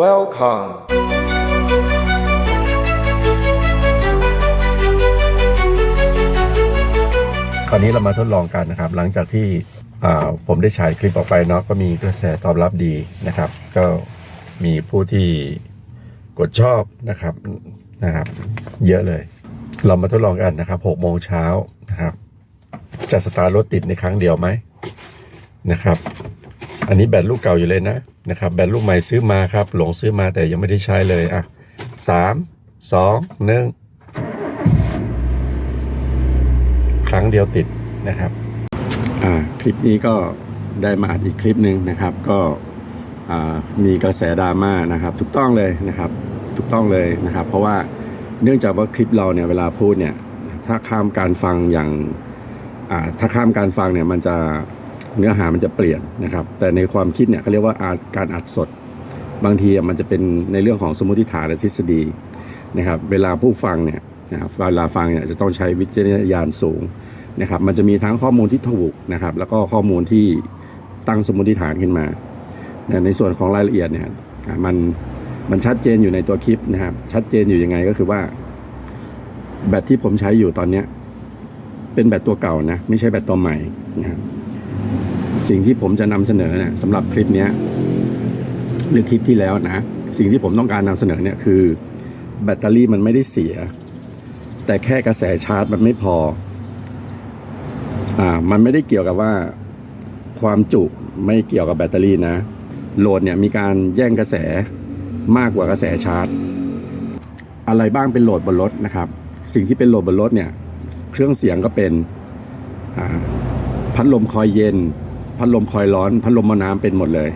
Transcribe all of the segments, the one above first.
Welcome คราวนี้เรามาทดลองกันนะครับ หลังจากที่อ่าผมได้ฉายคลิปออกไปเนาะก็มีกระแสตอบรับดีนะครับ ก็มีผู้ที่กดชอบนะครับนะครับ เยอะเลย เรามาทดลองกันนะครับ6โมงเช้านะครับ จะสตาร์รถติดในครั้งเดียวไหมนะครับ อันนี้แบตลูกเก่าอยู่เลยนะนะครับแบตลูกใหม่ซื้อมาครับ หลงซื้อมาแต่ยังไม่ได้ใช้เลยอะสามสองหนึ่งครั้งเดียวติดนะครับอ่าคลิปนี้ก็ได้มาอัดอีกคลิปหนึ่งนะครับ ก็อ่ามีกระแสดราม่านะครับถูกต้องเลยนะครับถูกต้องเลยนะครับ เพราะว่าเนื่องจากว่าคลิปเราเนี่ยเวลาพูดเนี่ยถ้าข้ามการฟังอย่างอ่าถ้าข้ามการฟังเนี่ยมันจะ เนื้อหามันจะเปลี่ยนนะครับ แต่ในความคิดเนี่ยเขาเรียกว่าอาการอัดสด บางทีมันจะเป็นในเรื่องของสมมติฐานและทฤษฎีนะครับ เวลาผู้ฟังเนี่ยนะครับเวลาฟังเนี่ยจะต้องใช้วิจารณญาณสูงนะครับ มันจะมีทั้งข้อมูลที่ถูกนะครับ แล้วก็ข้อมูลที่ตั้งสมมติฐานขึ้นมาในส่วนของรายละเอียดเนี่ยมันมันชัดเจนอยู่ในตัวคลิปนะครับ ชัดเจนอยู่ยังไงก็คือว่า แบตที่ผมใช้อยู่ตอนเนี้ยเป็นแบตตัวเก่านะ ไม่ใช่แบตตัวใหม่นะครับ สิ่งที่ผมจะนำเสนอเนี่ยสำหรับคลิปนี้หรือคลิปที่แล้วนะ สิ่งที่ผมต้องการนำเสนอเนี่ยคือ แบตเตอรี่มันไม่ได้เสีย แต่แค่กระแสชาร์จมันไม่พออ่ามันไม่ได้เกี่ยวกับว่าความจุไม่เกี่ยวกับแบตเตอรี่นะ โหลดเนี่ยมีการแย่งกระแสมากกว่ากระแสชาร์จ อะไรบ้างเป็นโหลดบนรถนะครับ สิ่งที่เป็นโหลดบนรถเนี่ย เครื่องเสียงก็เป็นพัดลมคอยเย็น พัดลมคอยร้อน พัดลมมอน้ำเป็นหมดเลย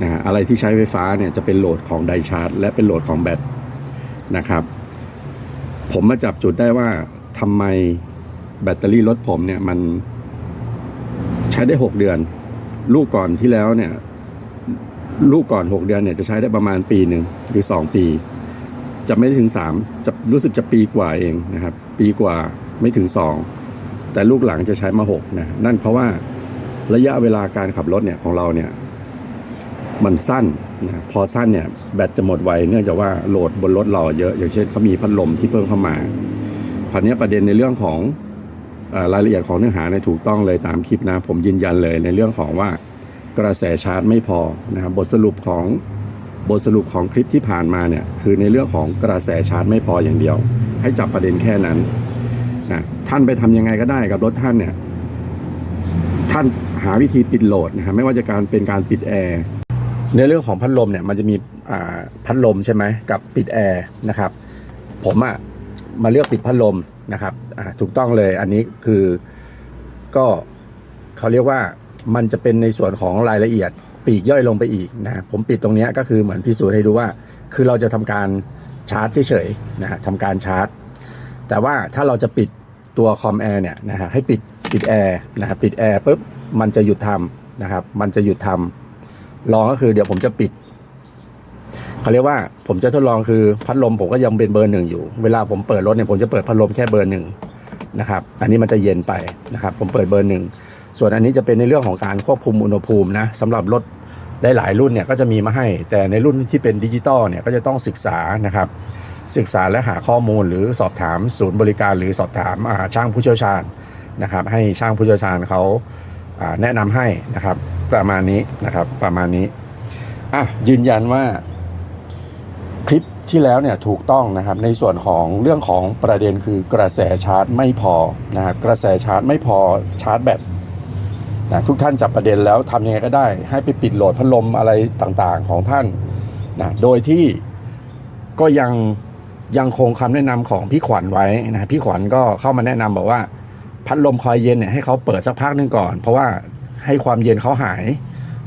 นะฮะอะไรที่ใช้ไฟฟ้าเนี่ยจะเป็นโหลดของไดชาร์จ และเป็นโหลดของแบตนะครับ ผมมาจับจุดได้ว่าทำไมแบตเตอรี่รถผมเนี่ยมันใช้ได้ 6 เดือน ลูกก่อนที่แล้วเนี่ยลูกก่อน 6 เดือนเนี่ยจะใช้ได้ประมาณปีหนึ่งหรือ 2 ปี จะไม่ถึง 3 จะรู้สึกจะปีกว่าเองนะครับ ปีกว่าไม่ถึง 2 แต่ลูกหลังจะใช้มา 6 นะ นั่นเพราะว่า ระยะเวลาการขับรถเนี่ยของเราเนี่ยมันสั้นนะพอสั้นเนี่ยแบตจะหมดไวเนื่องจากว่าโหลดบนรถเราเยอะ อย่างเช่นเขามีพัดลมที่เพิ่มเข้ามาคราวนี้ประเด็นในเรื่องของอรายละเอียดของเนื้อหาในถูกต้องเลยตามคลิปนะ ผมยืนยันเลยในเรื่องของว่ากระแสชาร์จไม่พอนะครับบทสรุปของบทสรุปของคลิปที่ผ่านมาเนี่ยคือในเรื่องของกระแสชาร์จไม่พออย่างเดียว ให้จับประเด็นแค่นั้นนะท่านไปทำยังไงก็ได้กับรถท่านเนี่ยท่าน หาวิธีปิดโหลดนะฮะไม่ว่าจะการเป็นการปิดแอร์ในเรื่องของพัดลมเนี่ยมันจะมีพัดลมใช่ไหมกับปิดแอร์นะครับผมอะมาเลือกปิดพัดลมนะครับถูกต้องเลยอันนี้คือก็เขาเรียกว่ามันจะเป็นในส่วนของรายละเอียดปีกย่อยลงไปอีกนะผมปิดตรงนี้ก็คือเหมือนพิสูจน์ให้ดูว่า คือเราจะทำการชาร์จเฉยๆนะฮะทำการชาร์จ แต่ว่าถ้าเราจะปิดตัวคอมแอร์เนี่ยนะฮะให้ปิดปิดแอร์นะครับปิดแอร์ปุ๊บ มันจะหยุดทำนะครับ มันจะหยุดทำลองก็คือเดี๋ยวผมจะปิดเขาเรียกว่าผมจะทดลองคือพัดลมผมก็ยังเป็นเบอร์หนึ่งอยู่ เวลาผมเปิดรถเนี่ยผมจะเปิดพัดลมแค่เบอร์หนึ่งนะครับ อันนี้มันจะเย็นไปนะครับ ผมเปิดเบอร์หนึ่งส่วนอันนี้จะเป็นในเรื่องของการควบคุมอุณหภูมินะสำหรับรถหลายๆรุ่นเนี่ยก็จะมีมาให้ แต่ในรุ่นที่เป็นดิจิตอลเนี่ยก็จะต้องศึกษานะครับ ศึกษาและหาข้อมูลหรือสอบถามศูนย์บริการหรือสอบถามช่างผู้เชี่ยวชาญนะครับ ให้ช่างผู้เชี่ยวชาญเขา แนะนำให้นะครับประมาณนี้นะครับประมาณนี้อะยืนยันว่าคลิปที่แล้วเนี่ยถูกต้องนะครับในส่วนของเรื่องของประเด็นคือกระแสชาร์จไม่พอนะครับกระแสชาร์จไม่พอชาร์จแบตนะทุกท่านจับประเด็นแล้วทำยังไงก็ได้ ให้ไปปิดโหลดพัดลมอะไรต่างๆของท่านนะโดยที่ก็ยังยังคงคำแนะนำของพี่ขวัญไว้นะพี่ขวัญก็เข้ามาแนะนำบอกว่า พัดลมคอยเย็นเนี่ยให้เขาเปิดสักพักหนึงก่อน เพราะว่าให้ความเย็นเขาหาย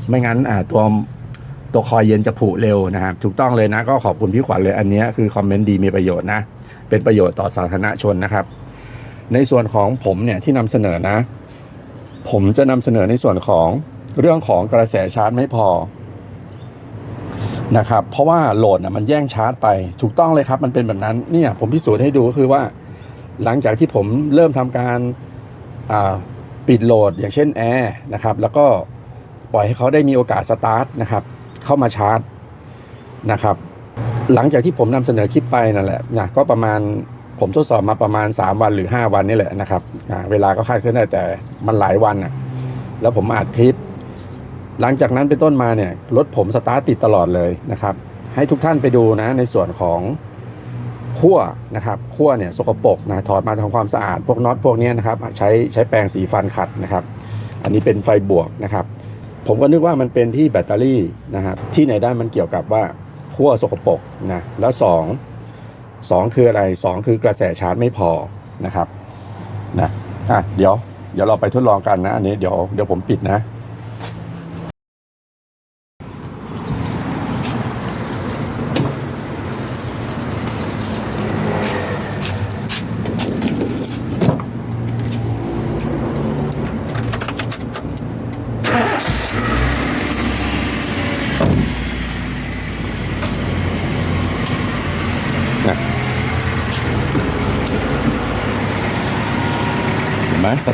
ไม่งั้นอ่าตัวตัวคอยเย็นจะผุเร็วนะครับ ถูกต้องเลยนะก็ขอบคุณพี่ขวัญเลยอันนี้คือคอมเมนต์ดีมีประโยชน์นะ เป็นประโยชน์ต่อสาธารณชนนะครับ ในส่วนของผมเนี่ยที่นำเสนอนะ ผมจะนำเสนอในส่วนของเรื่องของกระแสชาร์จไม่พอนะครับ เพราะว่าโหลดน่ะมันแย่งชาร์จไปถูกต้องเลยครับ มันเป็นแบบนั้นเนี่ยผมพิสูจน์ให้ดูก็คือว่า หลังจากที่ผมเริ่มทำการ ปิดโหลดอย่างเช่นแอร์นะครับแล้วก็ปล่อยให้เขาได้มีโอกาสสตาร์ทนะครับเข้ามาชาร์จนะครับหลังจากที่ผมนำเสนอคลิปไปนั่นแหละนะก็ประมาณผมทดสอบมาประมาณ 3 วันหรือ 5 วันนี่แหละนะครับเวลาก็คาดเคลื่อนได้แต่มันหลายวันอะแล้วผมอัดคลิป หลังจากนั้นเป็นต้นมาเนี่ยรถผมสตาร์ทติดตลอดเลยนะครับ ให้ทุกท่านไปดูนะในส่วนของ ขั้วนะครับขั้วเนี่ยสกปรกนะถอดมาทำความสะอาด พวกน็อตพวกนี้นะครับใช้ใช้แปรงสีฟันขัดนะครับ อันนี้เป็นไฟบวกนะครับ ผมก็นึกว่ามันเป็นที่แบตเตอรี่นะครับที่ไหนได้มันเกี่ยวกับว่าขั้วสกปรกนะแล้วสองสองคืออะไรสองคือกระแสชาร์จไม่พอนะครับนะอะเดี๋ยวเดี๋ยวเราไปทดลองกันนะอันนี้เดี๋ยวเดี๋ยวผมปิดนะ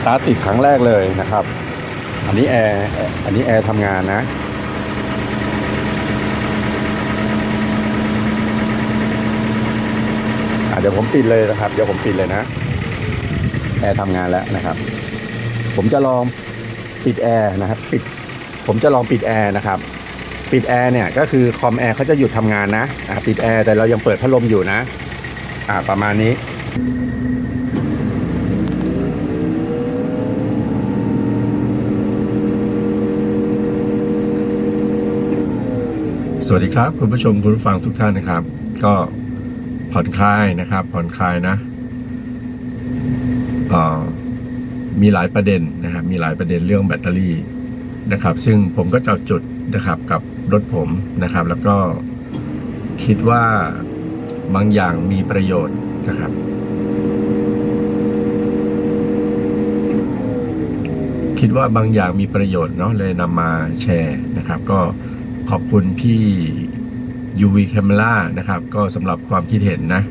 สตาร์ทติดครั้งแรกเลยนะครับ อันนี้แอร์อันนี้แอร์ทำงานนะเดี๋ยวผมปิดเลยนะครับ เดี๋ยวผมปิดเลยนะ แอร์ทำงานแล้วนะครับ ผมจะลองปิดแอร์นะครับ ปิด ผมจะลองปิดแอร์นะครับ ปิดแอร์เนี่ยก็คือคอมแอร์เขาจะหยุดทำงานนะ อะปิดแอร์แต่เรายังเปิดพัดลมอยู่นะ อ่าประมาณนี้ สวัสดีครับ คุณผู้ชมคุณผู้ฟังทุกท่านนะครับ ก็ผ่อนคลายนะครับ ผ่อนคลายนะมีหลายประเด็นนะครับมีหลายประเด็นเรื่องแบตเตอรี่นะครับ ซึ่งผมก็เจาะจุดนะครับกับรถผมนะครับ แล้วก็คิดว่าบางอย่างมีประโยชน์นะครับ คิดว่าบางอย่างมีประโยชน์เนาะเลยนำมาแชร์นะครับ ก็ ขอบคุณพี่ UV Camera นะครับ ก็สำหรับความคิดเห็นนะ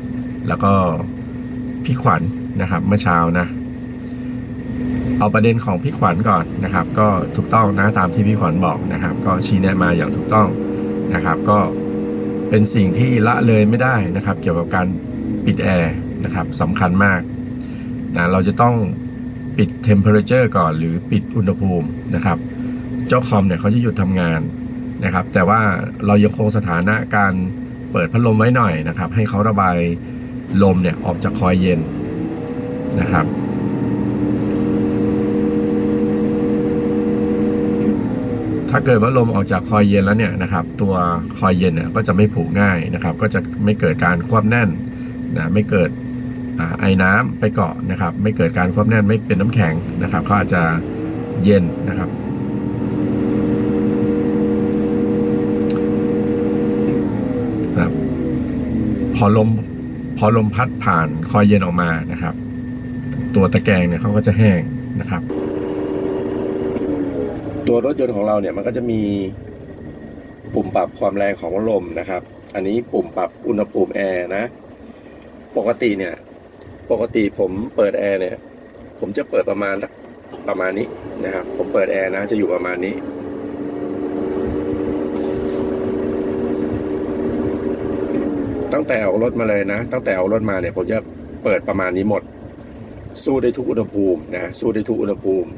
แล้วก็พี่ขวัญนะครับเมื่อเช้านะ เอาประเด็นของพี่ขวัญก่อนนะครับ ก็ถูกต้องนะตามที่พี่ขวัญบอกนะครับ ก็ชี้แนะมาอย่างถูกต้องนะครับ ก็เป็นสิ่งที่ละเลยไม่ได้นะครับ เกี่ยวกับการปิดแอร์นะครับสำคัญมากนะเราจะต้องปิด temperature ก่อนหรือปิดอุณหภูมินะครับ เจ้าคอมเนี่ยเขาจะหยุดทำงาน นะครับ แต่ว่าเรายังคงสถานะการเปิดพัดลมไว้หน่อยนะครับ ให้เขาระบายลมเนี่ยออกจากคอยเย็นนะครับถ้าเกิดว่าลมออกจากคอยเย็นแล้วเนี่ยนะครับตัวคอยเย็นเนี่ยก็จะไม่ผุง่ายนะครับ ก็จะไม่เกิดการควบแน่นนะไม่เกิดอไอ้น้ำไปเกาะนะครับ ไม่เกิดการควบแน่นไม่เป็นน้ำแข็งนะครับเขาอาจจะเย็นนะครับ พอลมพอลมพัดผ่านคอยเย็นออกมานะครับ ตัวตะแกรงเนี่ยเขาก็จะแห้งนะครับ ตัวรถยนต์ของเราเนี่ยมันก็จะมีปุ่มปรับความแรงของลมนะครับ อันนี้ปุ่มปรับอุณหภูมิแอร์นะ ปกติเนี่ย ปกติผมเปิดแอร์เนี่ย ผมจะเปิดประมาณประมาณนี้นะครับ ผมเปิดแอร์นะ จะอยู่ประมาณนี้ งแต่เอารถมาเลยนะ ตั้งแต่เอารถมาเนี่ยผมจะเปิดประมาณนี้หมด สู้ได้ทุกอุณหภูมินะสู้ได้ทุกอุณหภูมิ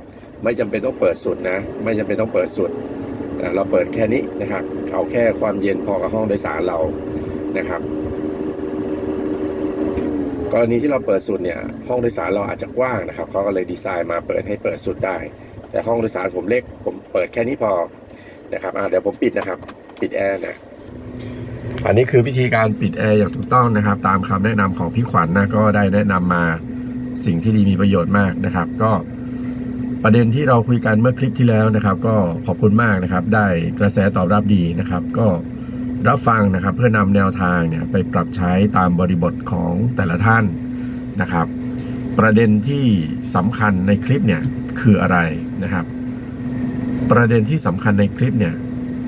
ไม่จำเป็นต้องเปิดสุดนะ ไม่จำเป็นต้องเปิดสุดนะเราเปิดแค่นี้นะครับเอาแค่ความเย็นพอกับห้องโดยสารเรานะครับ กรณีที่เราเปิดสุดเนี่ยห้องโดยสารเราอาจจะกว้างนะครับเขาก็เลยดีไซน์มาเปิดให้เปิดสุดได้ แต่ห้องโดยสารผมเล็ก ผมเปิดแค่นี้พอนะครับเดี๋ยวผมปิดนะครับ ปิดแอร์นะ อันนี้คือวิธีการปิดแอร์อย่างถูกต้องนะครับ ตามคำแนะนำของพี่ขวัญนนะก็ได้แนะนำมาสิ่งที่ดีมีประโยชน์มากนะครับ ก็ประเด็นที่เราคุยกันเมื่อคลิปที่แล้วนะครับ ก็ขอบคุณมากนะครับ ได้กระแสตอบรับดีนะครับ ก็รับฟังนะครับเพื่อนำแนวทางเนี่ยไปปรับใช้ตามบริบทของแต่ละท่านนะครับ ประเด็นที่สำคัญในคลิปเนี่ยคืออะไรนะครับ ประเด็นที่สำคัญในคลิปเนี่ย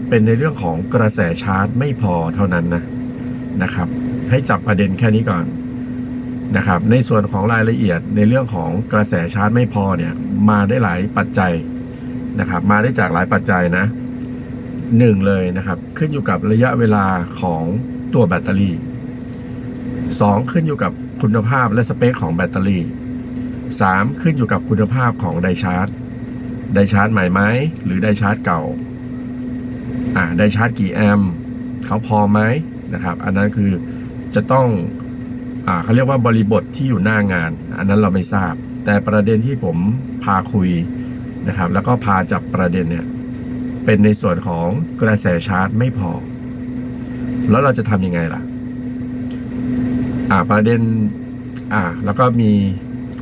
เป็นในเรื่องของกระแสชาร์จไม่พอเท่านั้นนะนะครับ ให้จับประเด็นแค่นี้ก่อนนะครับ ในส่วนของรายละเอียดในเรื่องของกระแสชาร์จไม่พอเนี่ยมาได้หลายปัจจัยนะครับ มาได้จากหลายปัจจัยนะหนึ่งเลยนะครับ ขึ้นอยู่กับระยะเวลาของตัวแบตเตอรี่สองขึ้นอยู่กับคุณภาพและสเปคของแบตเตอรี่สามขึ้นอยู่กับคุณภาพของไดชาร์จ ไดชาร์จใหม่ไหมหรือไดชาร์จเก่า อ่าได้ชาร์จกี่แอมป์เขาพอไหมนะครับ อันนั้นคือจะต้องอ่าเขาเรียกว่าบริบทที่อยู่หน้างาน อันนั้นเราไม่ทราบ แต่ประเด็นที่ผมพาคุยนะครับ แล้วก็พาจับประเด็นเนี่ยเป็นในส่วนของกระแสชาร์จไม่พอ แล้วเราจะทำยังไงล่ะ อ่าประเด็นอ่าแล้วก็มี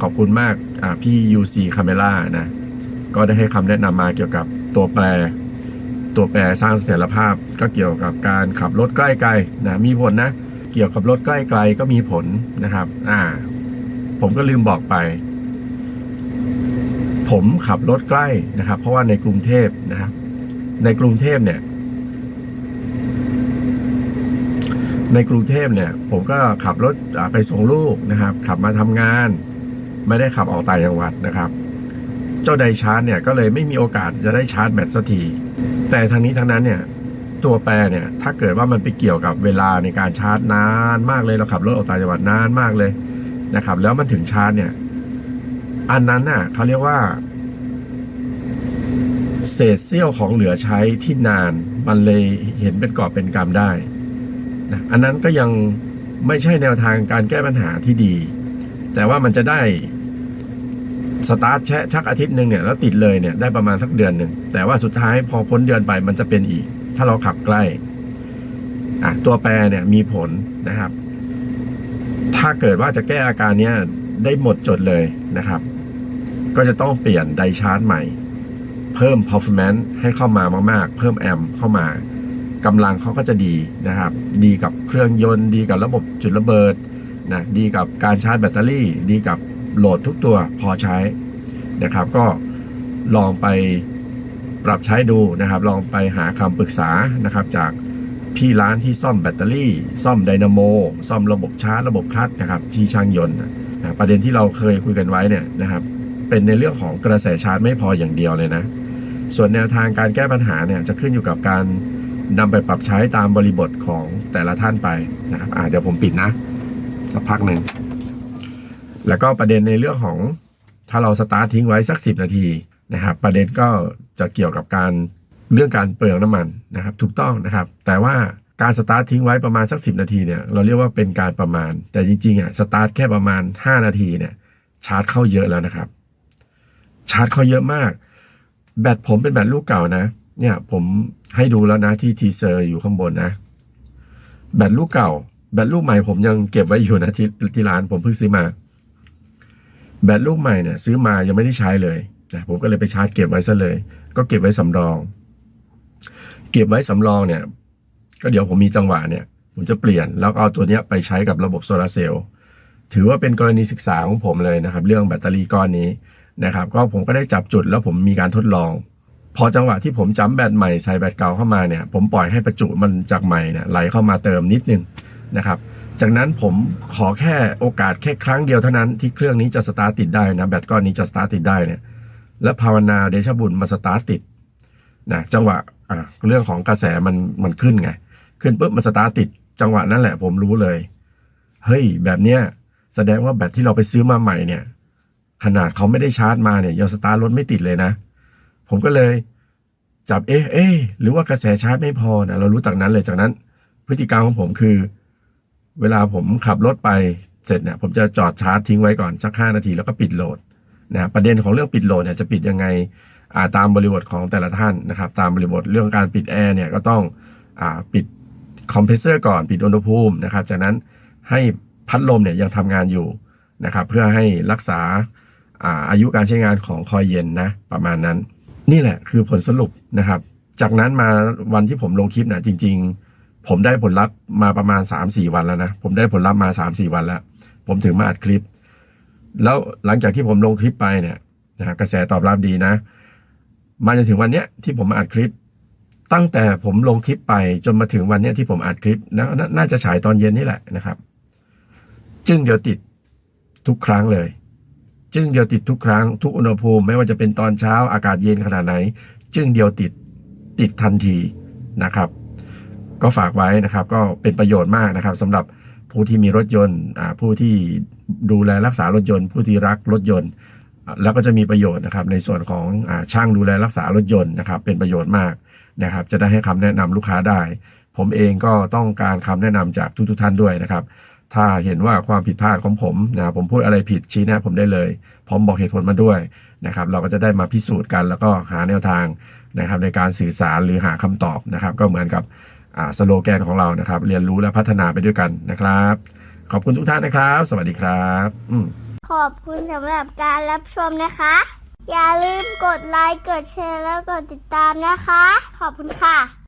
ขอบคุณมากอ่าพี่ UC Camera นะ ก็ได้ให้คำแนะนำมาเกี่ยวกับตัวแปร ตัวแปรสร้างเสถียรภาพก็เกี่ยวกับการขับรถใกล้ไกลนะมีผลนะ เกี่ยวกับรถใกล้ไกลก็มีผลนะครับ อ่า ผมก็ลืมบอกไป ผมขับรถใกล้นะครับ เพราะว่าในกรุงเทพนะครับ ในกรุงเทพเนี่ย ในกรุงเทพเนี่ย ผมก็ขับรถไปส่งลูกนะครับ ขับมาทำงาน ไม่ได้ขับออกต่างจังหวัดนะครับ เจ้าไดชาร์จเนี่ยก็เลยไม่มีโอกาสจะได้ชาร์จแบตสักที แต่ทางนี้ทางนั้นเนี่ยตัวแปรเนี่ยถ้าเกิดว่ามันไปเกี่ยวกับเวลาในการชาร์จนานมากเลยเราขับรถออกต่างจังหวัดนานมากเลยนะครับ แล้วมันถึงชาร์จเนี่ย อันนั้นน่ะเขาเรียกว่า เศษเสี้ยวของเหลือใช้ที่นานมันเลยเห็นเป็นกอบเป็นกำได้นะอันนั้นก็ยังไม่ใช่แนวทางการแก้ปัญหาที่ดี แต่ว่ามันจะได้ สตาร์ทแชะชักอาทิตย์หนึ่งเนี่ยแล้วติดเลยเนี่ยได้ประมาณสักเดือนหนึ่งแต่ว่าสุดท้ายพอพ้นเดือนไปมันจะเป็นอีก ถ้าเราขับใกล้อะตัวแปรเนี่ยมีผลนะครับ ถ้าเกิดว่าจะแก้อาการเนี้ยได้หมดจดเลยนะครับ ก็จะต้องเปลี่ยนไดชาร์จใหม่ เพิ่ม performance ให้เข้ามามาก ๆ เพิ่มแอมป์เข้ามากำลังเขาก็จะดีนะครับ ดีกับเครื่องยนต์ ดีกับระบบจุดระเบิดนะดีกับการชาร์จแบตเตอรี่ ดีกับ โหลดทุกตัวพอใช้นะครับ ก็ลองไปปรับใช้ดูนะครับ ลองไปหาคำปรึกษานะครับ จากพี่ร้านที่ซ่อมแบตเตอรี่ ซ่อมไดนาโม ซ่อมระบบชาร์จระบบคลัตช์นะครับ ที่ช่างยนต์นะประเด็นที่เราเคยคุยกันไว้เนี่ยนะครับ เป็นในเรื่องของกระแสชาร์จไม่พออย่างเดียวเลยนะ ส่วนแนวทางการแก้ปัญหาเนี่ยจะขึ้นอยู่กับการนำไปปรับใช้ตามบริบทของแต่ละท่านไปนะครับอ่าเดี๋ยวผมปิดนะ สักพักหนึ่ง แล้วก็ประเด็นในเรื่องของถ้าเราสตาร์ททิ้งไว้สักสิบนาทีนะครับ ประเด็นก็จะเกี่ยวกับการเรื่องการเปลืองน้ำมันนะครับ ถูกต้องนะครับ แต่ว่าการสตาร์ททิ้งไว้ประมาณสักสิบนาทีเนี่ยเราเรียกว่าเป็นการประมาณ แต่จริงๆอะสตาร์ทแค่ประมาณ 5 นาทีเนี่ยชาร์จเข้าเยอะแล้วนะครับ ชาร์จเข้าเยอะมาก แบตผมเป็นแบตลูกเก่านะ เนี่ยผมให้ดูแล้วนะที่ทีเซอร์อยู่ข้างบนนะ แบตลูกเก่า แบตลูกใหม่ผมยังเก็บไว้อยู่นะที่ที่ร้านผมเพิ่งซื้อมา แบตลูกใหม่เนี่ยซื้อมายังไม่ได้ใช้เลยนะผมก็เลยไปชาร์จเก็บไว้ซะเลย ก็เก็บไว้สำรอง เก็บไว้สำรองเนี่ย ก็เดี๋ยวผมมีจังหวะเนี่ย ผมจะเปลี่ยนแล้วเอาตัวเนี้ยไปใช้กับระบบโซลาเซลล์ถือว่าเป็นกรณีศึกษาของผมเลยนะครับ เรื่องแบตเตอรี่ก้อนนี้นะครับ ก็ผมก็ได้จับจุดแล้วผมมีการทดลอง พอจังหวะที่ผมจำแบตใหม่ใส่แบตเก่าเข้ามาเนี่ย ผมปล่อยให้ประจุมันจากใหม่เนี่ยไหลเข้ามาเติมนิดนึงนะครับ จากนั้นผมขอแค่โอกาสแค่ครั้งเดียวเท่านั้นที่เครื่องนี้จะสตาร์ทติดได้นะแบตก้อนนี้จะสตาร์ทติดได้เนี่ยและภาวนาเดชบุญมาสตาร์ทติดนะจังหวะอะเรื่องของกระแสมันมันขึ้นไง ขึ้นปุ๊บมันสตาร์ทติด จังหวะนั้นแหละผมรู้เลย เฮ้ย แบบเนี้ยแสดงว่าแบตที่เราไปซื้อมาใหม่เนี่ย ขนาดเขาไม่ได้ชาร์จมาเนี่ยยังสตาร์ทรถไม่ติดเลยนะ ผมก็เลยจับเอ๊ะเอ๊ะหรือว่ากระแสชาร์จไม่พอนะเรารู้จากนั้นเลยจากนั้น พฤติกรรมของผมคือ เวลาผมขับรถไปเสร็จเนี่ยผมจะจอดชาร์จทิ้งไว้ก่อนสักห้านาทีแล้วก็ปิดโหลดนะประเด็นของเรื่องปิดโหลดเนี่ยจะปิดยังไงอ่าตามบริบทของแต่ละท่านนะครับ ตามบริบทเรื่องการปิดแอร์เนี่ยก็ต้องอ่าปิดคอมเพรสเซอร์ก่อนปิดอุณหภูมินะครับ จากนั้นให้พัดลมเนี่ยยังทำงานอยู่นะครับ เพื่อให้รักษาอ่าอายุการใช้งานของคอยเย็นนะประมาณนั้น นี่แหละคือผลสรุปนะครับ จากนั้นมาวันที่ผมลงคลิปนะจริง ๆ ผมได้ผลลัพธ์มาประมาณ 3-4 วันแล้วนะ ผมได้ผลลัพธ์มา 3-4 วันแล้ว ผมถึงมาอัดคลิป แล้วหลังจากที่ผมลงคลิปไปเนี่ยนะกระแสตอบรับดีนะ มาจนถึงวันเนี้ยที่ผมมาอัดคลิป ตั้งแต่ผมลงคลิปไปจนมาถึงวันเนี้ยที่ผมอัดคลิปนะนาน่าจะฉายตอนเย็นนี่แหละนะครับ จึงเดียวติดทุกครั้งเลย จึงเดียวติดทุกครั้ง ทุกอุณหภูมิ ไม่ว่าจะเป็นตอนเช้าอากาศเย็นขนาดไหน จึงเดียวติดติดทันทีนะครับ ก็ฝากไว้นะครับ ก็เป็นประโยชน์มากนะครับสำหรับผู้ที่มีรถยนต์ผู้ที่ดูแลรักษารถยนต์ ผู้ที่รักรถยนต์ แล้วก็จะมีประโยชน์นะครับ ในส่วนของอช่างดูแลรักษารถยนต์นะครับ เป็นประโยชน์มากนะครับ จะได้ให้คำแนะนำลูกค้าได้ ผมเองก็ต้องการคำแนะนำจากทุกๆท่านด้วยนะครับ ถ้าเห็นว่าความผิดพลาดของผมนะผมพูดอะไรผิดชี้แนะผมได้เลยพร้อมบอกเหตุผลมาด้วยนะครับ เราก็จะได้มาพิสูจน์กัน แล้วก็หาแนวทางนะครับ ในการสื่อสารหรือหาคำตอบนะครับ ก็เหมือนกับ สโลแกนของเรานะครับ เรียนรู้และพัฒนาไปด้วยกันนะครับ ขอบคุณทุกท่านนะครับ สวัสดีครับอขอบคุณสำหรับการรับชมนะคะ อย่าลืมกดไลค์ กดแชร์ แล้วกดติดตามนะคะ ขอบคุณค่ะ